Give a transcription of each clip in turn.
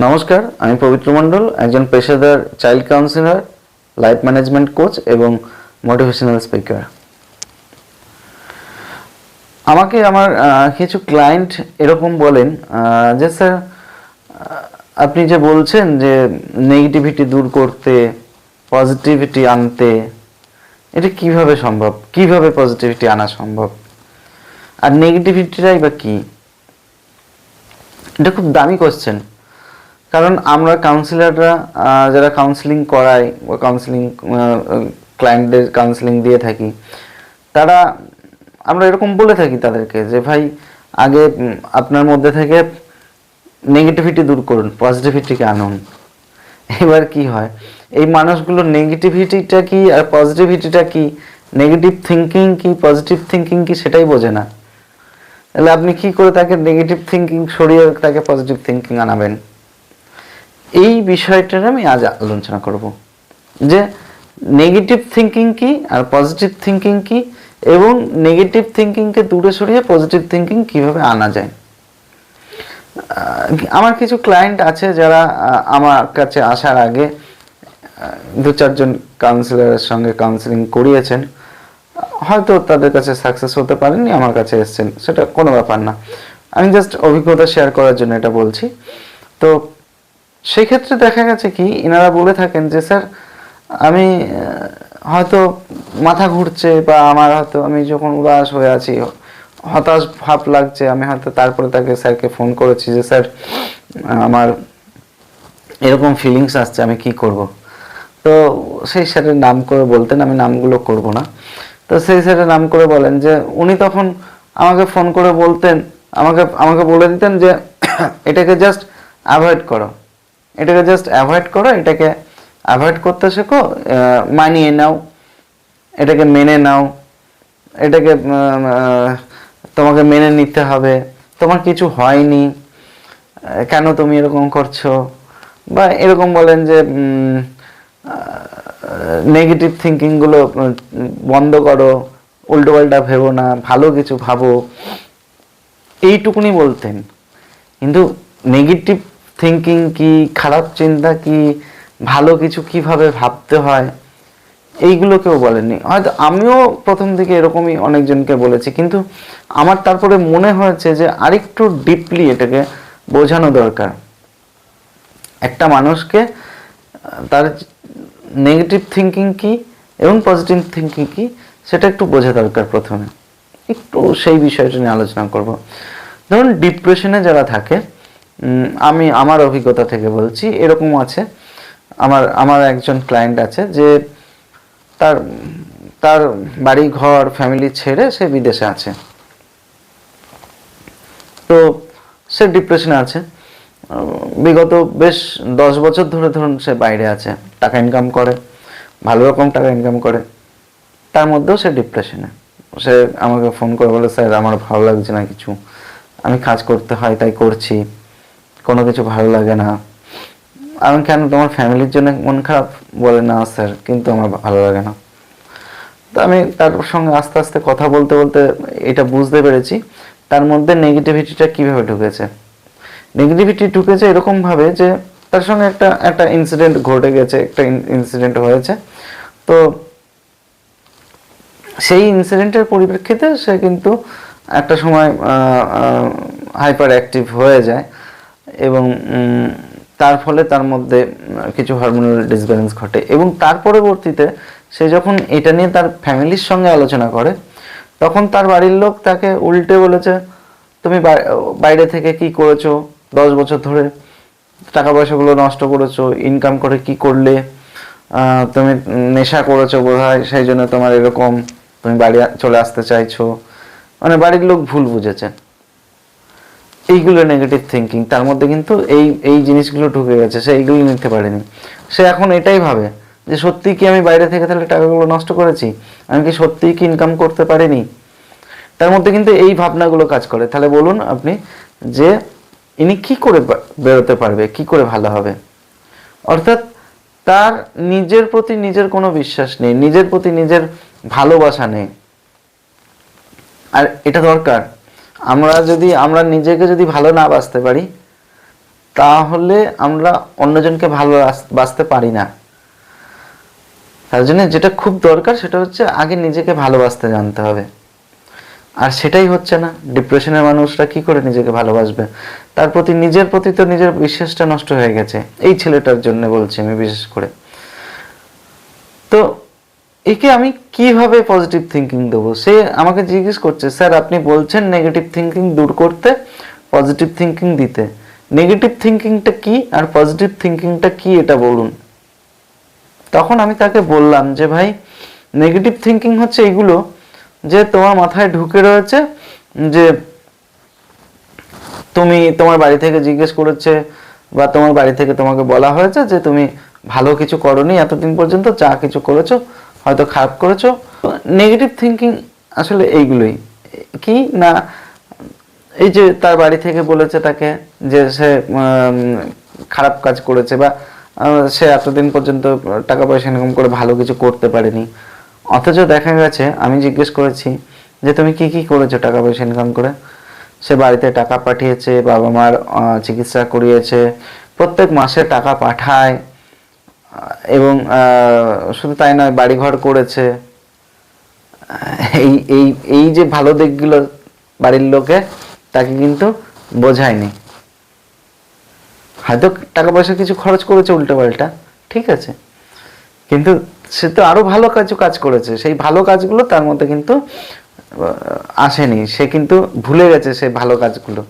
নমস্কার, আমি পবিত্র মণ্ডল, একজন পেশাদার child counsellor life management coach এবং মোটিভেশনাল স্পিকার আমাকে আমার কিছু ক্লায়েন্ট এরকম বলেন যে স্যার আপনি যে বলছেন যে নেগেটিভিটি দূর করতে পজিটিভিটি আনতে, এটা কীভাবে সম্ভব? কীভাবে পজিটিভিটি আনা সম্ভব? আর নেগেটিভিটিটাই বা কি? এটা খুব দামি কোশ্চেন কারণ আমরা কাউন্সিলররা যারা কাউন্সিলিং করাই বা কাউন্সিলিং ক্লায়েন্টদের কাউন্সিলিং দিয়ে থাকি, তারা, আমরা এরকম বলে থাকি তাদেরকে যে, ভাই, আগে আপনার মধ্যে থেকে নেগেটিভিটি দূর করুন পজিটিভিটিকে আনুন। এবার কি হয়? এই মানুষগুলোর নেগেটিভিটিটা কি আর পজিটিভিটিটা কি? নেগেটিভ থিঙ্কিং কি পজিটিভ থিঙ্কিং কি, সেটাই বোঝে না। তাহলে আপনি কি করে তাকে নেগেটিভ থিঙ্কিং সরিয়ে তাকে পজিটিভ থিঙ্কিং আনাবেন? এই বিষয়টার আমি আজ আলোচনা করব। যে নেগেটিভ থিঙ্কিং কি আর পজিটিভ থিঙ্কিং কি এবং নেগেটিভ থিঙ্কিংকে দূরে সরিয়ে পজিটিভ থিঙ্কিং কীভাবে আনা যায়। আমার কিছু ক্লায়েন্ট আছে যারা আমার কাছে আসার আগে দু চারজন কাউন্সিলরের সঙ্গে কাউন্সিলিং করিয়েছেন। হয়তো তাদের কাছে সাকসেস হতে পারেননি আমার কাছে এসেছেন, সেটা কোনো ব্যাপার না। আমি জাস্ট অভিজ্ঞতা শেয়ার করার জন্য এটা বলছি। তো সেক্ষেত্রে দেখা গেছে কি এনারা বলে থাকেন যে, স্যার, আমি, হয়তো মাথা ঘুরছে বা আমার হয়তো, আমি যখন উদাস হয়ে আছি, হতাশ ভাব লাগছে, আমি হয়তো তারপরে তাকে স্যারকে ফোন করেছি যে, স্যার, আমার এরকম ফিলিংস আসছে, আমি কি করব? তো সেই স্যারের নাম করে বলতেন, আমি নামগুলো করব না। তো সেই স্যারের নাম করে বলেন যে, উনি তখন আমাকে ফোন করে বলতেন, আমাকে আমাকে বলে দিতেন যে, এটাকে জাস্ট অ্যাভয়েড করো। এটাকে জাস্ট অ্যাভয়েড করো, এটাকে অ্যাভয়েড করতে শেখো মানিয়ে নাও, এটাকে মেনে নাও, এটাকে তোমাকে মেনে নিতে হবে, তোমার কিছু হয়নি কেন তুমি এরকম করছ, বা এরকম বলেন যে নেগেটিভ থিঙ্কিংগুলো বন্ধ করো, উল্টোপাল্টা ভেবো না, ভালো কিছু ভাবো, এইটুকুনি বলতেন। কিন্তু নেগেটিভ থিঙ্কিং কি, খারাপ চিন্তা কি, ভালো কিছু কীভাবে ভাবতে হয় এইগুলো কেউ বলেনি হয়তো আমিও প্রথম দিকে এরকমই অনেকজনকে বলেছি, কিন্তু আমার তারপরে মনে হয়েছে যে আরেকটু ডিপলি এটাকে বোঝানো দরকার। একটা মানুষকে, তার নেগেটিভ থিঙ্কিং কি এবং পজিটিভ থিঙ্কিং কি, সেটা একটু বোঝা দরকার প্রথমে। একটু সেই বিষয়টা নিয়ে আলোচনা করব। ধরুন ডিপ্রেশনে যারা থাকে আমি আমার অভিজ্ঞতা থেকে বলছি, এরকম আছে। আমার আমার একজন ক্লায়েন্ট আছে যে তার তার বাড়ি, ঘর ফ্যামিলি ছেড়ে সে বিদেশে আছে। তো সে ডিপ্রেশনে আছে। বিগত বেশ দশ বছর ধরে ধরুন সে বাইরে আছে, টাকা ইনকাম করে, ভালো রকম টাকা ইনকাম করে। তার মধ্যেও সে ডিপ্রেশনে সে আমাকে ফোন করে বলে, স্যার, আমার ভালো লাগছে না কিছু। আমি কাজ করতে হয়, তাই করছি। কোনো কিছু ভালো লাগে না। আমি কেন তোমার ফ্যামিলির জন্য মন খারাপ? বলে না, স্যার, কিন্তু আমার ভালো লাগে না। তো আমি তার সঙ্গে আস্তে আস্তে কথা বলতে বলতে এটা বুঝতে পেরেছি, তার মধ্যে নেগেটিভিটিটা কীভাবে ঢুকেছে? নেগেটিভিটি ঢুকেছে এরকম ভাবে যে তার সঙ্গে একটা একটা ইনসিডেন্ট ঘটে গেছে, একটা ইনসিডেন্ট হয়েছে। তো সেই ইনসিডেন্টের পরিপ্রেক্ষিতে সে কিন্তু একটা সময় হাইপার অ্যাক্টিভ হয়ে যায়। এবং তার ফলে তার মধ্যে কিছু হরমোনাল ডিসব্যালেন্স ঘটে। এবং তার পরবর্তীতে সে যখন এটা নিয়ে তার ফ্যামিলির সঙ্গে আলোচনা করে, তখন তার বাড়ির লোক তাকে উল্টে বলেছে, তুমি বাইরে থেকে কি করেছ? দশ বছর ধরে টাকা পয়সাগুলো নষ্ট করেছ ইনকাম করে কি করলে? তুমি নেশা করেছ বোধ হয় সেই জন্য তোমার এরকম, তুমি বাড়ি চলে আসতে চাইছো। মানে বাড়ির লোক ভুল বুঝেছে। এইগুলো নেগেটিভ থিঙ্কিং তার মধ্যে কিন্তু এই এই জিনিসগুলো ঢুকে গেছে, সে এইগুলো নিতে পারেনি। সে এখন এটাই ভাবে যে, সত্যি কি আমি বাইরে থেকে তাহলে টাকাগুলো নষ্ট করেছি? আমি কি সত্যিই কি ইনকাম করতে পারিনি? তার মধ্যে কিন্তু এই ভাবনাগুলো কাজ করে। তাহলে বলুন আপনি যে, ইনি কি করে বেরোতে পারবে? কি করে ভালো হবে? অর্থাৎ তার নিজের প্রতি নিজের কোনো বিশ্বাস নেই, নিজের প্রতি নিজের ভালোবাসা নেই। আর এটা দরকার। আমরা যদি, আমরা নিজেকে যদি ভালো না বাঁচতে পারি, তাহলে আমরা অন্যজনকে ভালো বাঁচতে পারি না। তার জন্য যেটা খুব দরকার সেটা হচ্ছে আগে নিজেকে ভালোবাসতে জানতে হবে। আর সেটাই হচ্ছে না, ডিপ্রেশনের মানুষরা কি করে নিজেকে ভালোবাসবে? তার প্রতি, নিজের প্রতি তো নিজের বিশ্বাসটা নষ্ট হয়ে গেছে। এই ছেলেটার জন্য বলছি আমি বিশেষ করে। তো একে আমি কীভাবে পজিটিভ থিঙ্কিং দেবো? সে আমাকে জিজ্ঞেস করছে, স্যার, আপনি বলছেন নেগেটিভ থিঙ্কিং দূর করতে পজিটিভ থিঙ্কিং দিতে। নেগেটিভ থিঙ্কিংটা কি আর পজিটিভ থিঙ্কিংটা কি এটা বলুন। তখন আমি তাকে বললাম যে, ভাই নেগেটিভ থিঙ্কিং হচ্ছে এগুলো যে তোমার মাথায় ঢুকে রয়েছে যে তুমি তোমার বাড়ি থেকে জিজ্ঞেস করেছে বা তোমার বাড়ি থেকে তোমাকে বলা হয়েছে যে তুমি ভালো কিছু করনি, এতদিন পর্যন্ত যা কিছু করেছ হয়তো খারাপ করেছ। নেগেটিভ থিঙ্কিং আসলে এইগুলোই। কি না, এই যে তার বাড়ি থেকে বলেছে তাকে যে সে খারাপ কাজ করেছে বা সে এতদিন পর্যন্ত টাকা পয়সা ইনকাম করে ভালো কিছু করতে পারেনি। অথচ দেখা গেছে, আমি জিজ্ঞেস করেছি যে তুমি কি কি করেছ টাকা পয়সা ইনকাম করে? সে বাড়িতে টাকা পাঠিয়েছে, বাবা মার চিকিৎসা করিয়েছে, প্রত্যেক মাসে টাকা পাঠায় এবং শুধু তাই নয়, বাড়িঘর করেছে। এই এই এই যে ভালো দিকগুলো বাড়ির লোকে, তাকে কিন্তু বোঝায়নি। হয়তো টাকা পয়সা কিছু খরচ করেছে উল্টো পাল্টা, ঠিক আছে। কিন্তু সে তো আরও ভালো কিছু কাজ করেছে। সেই ভালো কাজগুলো তার মধ্যে কিন্তু আসেনি। সে কিন্তু ভুলে গেছে সেই ভালো কাজগুলো।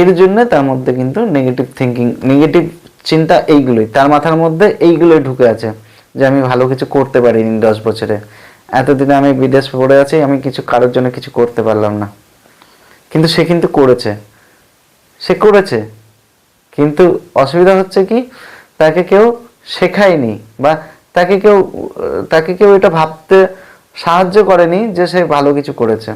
এর জন্য তার মধ্যে কিন্তু নেগেটিভ থিঙ্কিং নেগেটিভ চিন্তা এইগুলোই। তার মাথার মধ্যে এইগুলোই ঢুকে আছে যে আমি ভালো কিছু করতে পারিনি দশ বছরে। এতদিনে আমি বিদেশ পড়ে আছি, আমি কিছু কারোর জন্য কিছু করতে পারলাম না। কিন্তু সে কিন্তু করেছে। সে করেছে। কিন্তু অসুবিধা হচ্ছে কি, তাকে কেউ শেখায়নি বা তাকে কেউ তাকে কেউ এটা ভাবতে সাহায্য করেনি যে সে ভালো কিছু করেছে।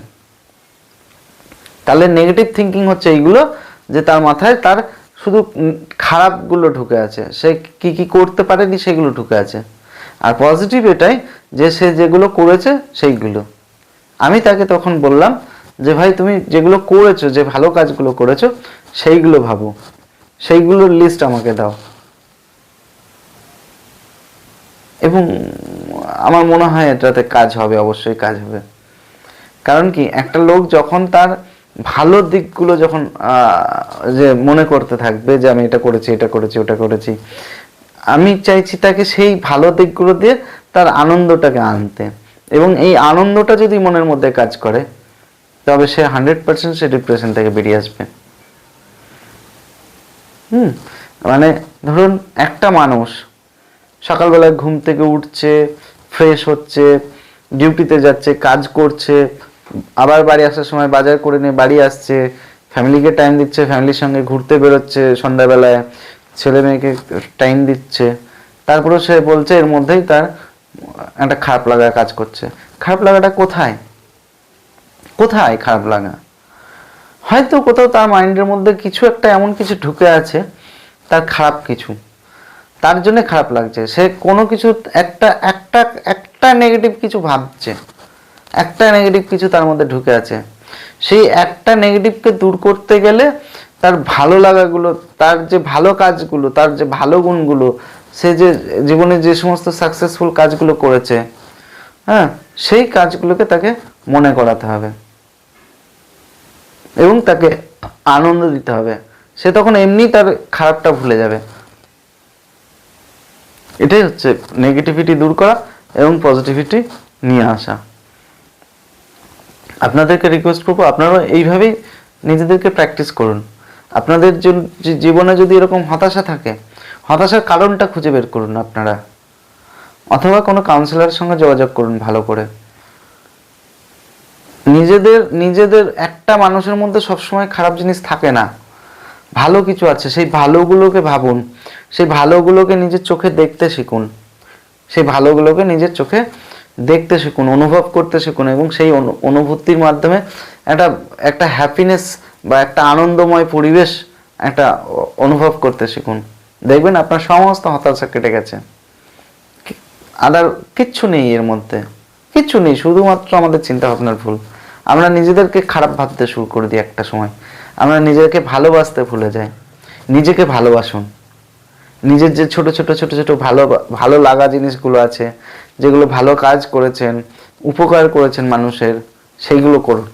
তাহলে নেগেটিভ থিঙ্কিং হচ্ছে এইগুলো যে তার মাথায় তার শুধু খারাপগুলো ঢুকে আছে। সে কি কি করতে পারেনি সেগুলো ঢুকে আছে। আর পজিটিভ এটাই যে সে যেগুলো করেছে সেইগুলো। আমি তাকে তখন বললাম যে, ভাই, তুমি যেগুলো করেছ, যে ভালো কাজগুলো করেছ, সেইগুলো ভাবো। সেইগুলোর লিস্ট আমাকে দাও। এবং আমার মনে হয় এটাতে কাজ হবে, অবশ্যই কাজ হবে। কারণ কি, একটা লোক যখন তার ভালো দিকগুলো যখন যে মনে করতে থাকবে যে আমি এটা করেছি এটা করেছি, ওটা করেছি, আমি চাইছি তাকে সেই ভালো দিকগুলো দিয়ে তার আনন্দটাকে আনতে। এবং এই আনন্দটা যদি মনের মধ্যে কাজ করে, তবে সে হান্ড্রেড পার্সেন্ট সে ডিপ্রেশন থেকে বেরিয়ে আসবে। হুম মানে ধরুন একটা মানুষ সকালবেলায় ঘুম থেকে উঠছে ফ্রেশ হচ্ছে ডিউটিতে যাচ্ছে, কাজ করছে আবার বাড়ি আসার সময় বাজার করে নিয়ে বাড়ি আসছে ফ্যামিলিকে টাইম দিচ্ছে ফ্যামিলির সঙ্গে ঘুরতে বেরোচ্ছে, সন্ধ্যাবেলায় ছেলে মেয়েকে টাইম দিচ্ছে। তারপরে সে বলছে এর মধ্যেই তার একটা খারাপ লাগা কাজ করছে। খারাপ লাগাটা কোথায়? কোথায় খারাপ লাগা? হয়তো কোথাও তার মাইন্ডের মধ্যে কিছু একটা এমন কিছু ঢুকে আছে, তার খারাপ কিছু। তার জন্য খারাপ লাগছে। সে কোনো কিছু একটা একটা একটা নেগেটিভ কিছু ভাবছে। একটা নেগেটিভ কিছু তার মধ্যে ঢুকে আছে। সেই একটা নেগেটিভকে দূর করতে গেলে তার ভালো লাগাগুলো, তার যে ভালো কাজগুলো, তার যে ভালো গুণগুলো, সে যে জীবনে যে সমস্ত সাকসেসফুল কাজগুলো করেছে হ্যাঁ সেই কাজগুলোকে তাকে মনে করাতে হবে। এবং তাকে আনন্দ দিতে হবে। সে তখন এমনি তার খারাপটা ভুলে যাবে। এটাই হচ্ছে নেগেটিভিটি দূর করা এবং পজিটিভিটি নিয়ে আসা। আপনাদেরকে রিকোয়েস্ট করব আপনারা এইভাবেই নিজেদেরকে প্র্যাকটিস করুন। আপনাদের জীবনে যদি এরকম হতাশা থাকে, হতাশার কারণটা খুঁজে বের করুন আপনারা। অথবা কোনো কাউন্সিলরের সঙ্গে যোগাযোগ করুন ভালো করে। নিজেদের নিজেদের একটা মানুষের মধ্যে সবসময় খারাপ জিনিস থাকে না। ভালো কিছু আছে, সেই ভালোগুলোকে ভাবুন। সেই ভালোগুলোকে নিজের চোখে দেখতে শিখুন। সেই ভালোগুলোকে নিজের চোখে দেখতে শিখুন, অনুভব করতে শিখুন এবং সেই অনু- অনুভূতির মাধ্যমে একটা একটা হ্যাপিনেস বা একটা আনন্দময় পরিবেশ একটা অনুভব করতে শিখুন। দেখবেন আপনার সমস্ত হতাশা কেটে গেছে। আদার কিচ্ছু নেই এর মধ্যে। কিচ্ছু নেই, শুধুমাত্র আমাদের চিন্তা ভাবনার ভুল। আমরা নিজেদেরকে খারাপ ভাবতে শুরু করে দিই একটা সময়। আমরা নিজেকে ভালোবাসতে ভুলে যাই। নিজেকে ভালোবাসুন। নিজের যে ছোট ছোট ছোট ছোট ভালো ভালো লাগা জিনিসগুলো আছে যেগুলো ভালো কাজ করেছেন, উপকার করেছেন মানুষের, সেইগুলো করুন।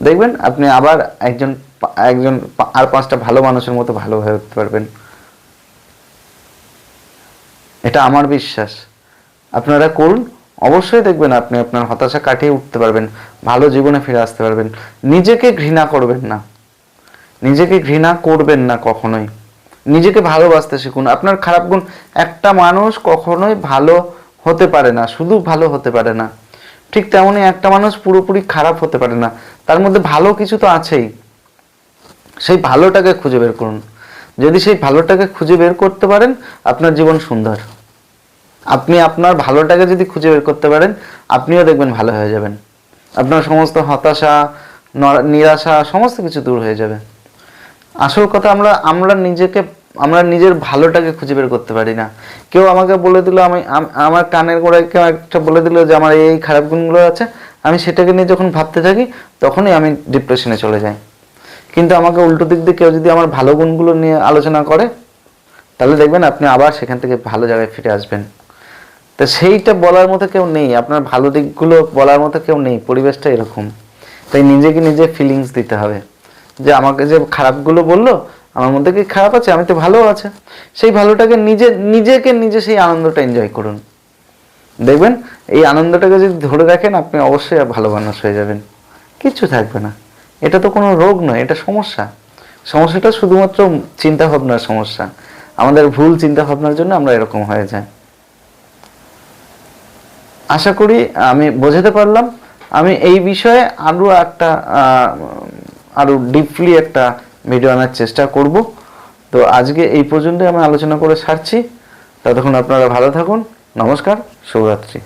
দেখবেন আপনি আবার একজন একজন আর পাঁচটা ভালো মানুষের মতো ভালো হয়ে উঠতে পারবেন। এটা আমার বিশ্বাস। আপনারা করুন, অবশ্যই দেখবেন আপনি আপনার হতাশা কাটিয়ে উঠতে পারবেন, ভালো জীবনে ফিরে আসতে পারবেন। নিজেকে ঘৃণা করবেন না। নিজেকে ঘৃণা করবেন না কখনোই। নিজেকে ভালোবাসতে শিখুন। আপনার খারাপ গুণ, একটা মানুষ কখনোই ভালো হতে পারে না, শুধু ভালো হতে পারে না। ঠিক তেমনই একটা মানুষ পুরোপুরি খারাপ হতে পারে না। তার মধ্যে ভালো কিছু তো আছেই। সেই ভালোটাকে খুঁজে বের করুন। যদি সেই ভালোটাকে খুঁজে বের করতে পারেন, আপনার জীবন সুন্দর। আপনি আপনার ভালোটাকে যদি খুঁজে বের করতে পারেন, আপনিও দেখবেন ভালো হয়ে যাবেন। আপনার সমস্ত হতাশা, নরা- নিরাশা, সমস্ত কিছু দূর হয়ে যাবে। আসল কথা আমরা আমরা নিজেকে আমরা নিজের ভালোটাকে খুঁজে বের করতে পারি না। কেউ আমাকে বলে দিল, আমি আমার কানের গোড়ায় কেউ একটা বলে দিল যে, আমার এই খারাপ গুণগুলো আছে। আমি সেটাকে নিয়ে যখন ভাবতে থাকি, তখনই আমি ডিপ্রেশনে চলে যাই। কিন্তু আমাকে উল্টো দিক দিয়ে কেউ যদি আমার ভালো গুণগুলো নিয়ে আলোচনা করে, তাহলে দেখবেন আপনি আবার সেখান থেকে ভালো জায়গায় ফিরে আসবেন। তো সেইটা বলার মতো কেউ নেই, আপনার ভালো দিকগুলো বলার মতো কেউ নেই, পরিবেশটা এরকম। তাই নিজেকে নিজে ফিলিংস দিতে হবে। যে আমাকে যে খারাপগুলো বলল আমার মধ্যে কি খারাপ আছে? আমি তো ভালো আছে। সেই ভালোটাকে নিজে নিজেকে নিজে সেই আনন্দটা এনজয় করুন। দেখবেন এই আনন্দটাকে যদি ধরে রাখেন আপনি অবশ্যই ভালো মানুষ হয়ে যাবেন। কিচ্ছু থাকবে না। এটা তো কোনো রোগ নয় এটা সমস্যা। সমস্যাটা শুধুমাত্র চিন্তা ভাবনার সমস্যা। আমাদের ভুল চিন্তা ভাবনার জন্য আমরা এরকম হয়ে যাই। আশা করি আমি বোঝাতে পারলাম। আমি এই বিষয়ে আরও একটা আহ, আরও ডিপলি একটা ভিডিও আনার চেষ্টা করব। তো আজকে এই পর্যন্তই আমি আলোচনা করে সারছি। ততক্ষণ আপনারা ভালো থাকুন। নমস্কার, শুভরাত্রি।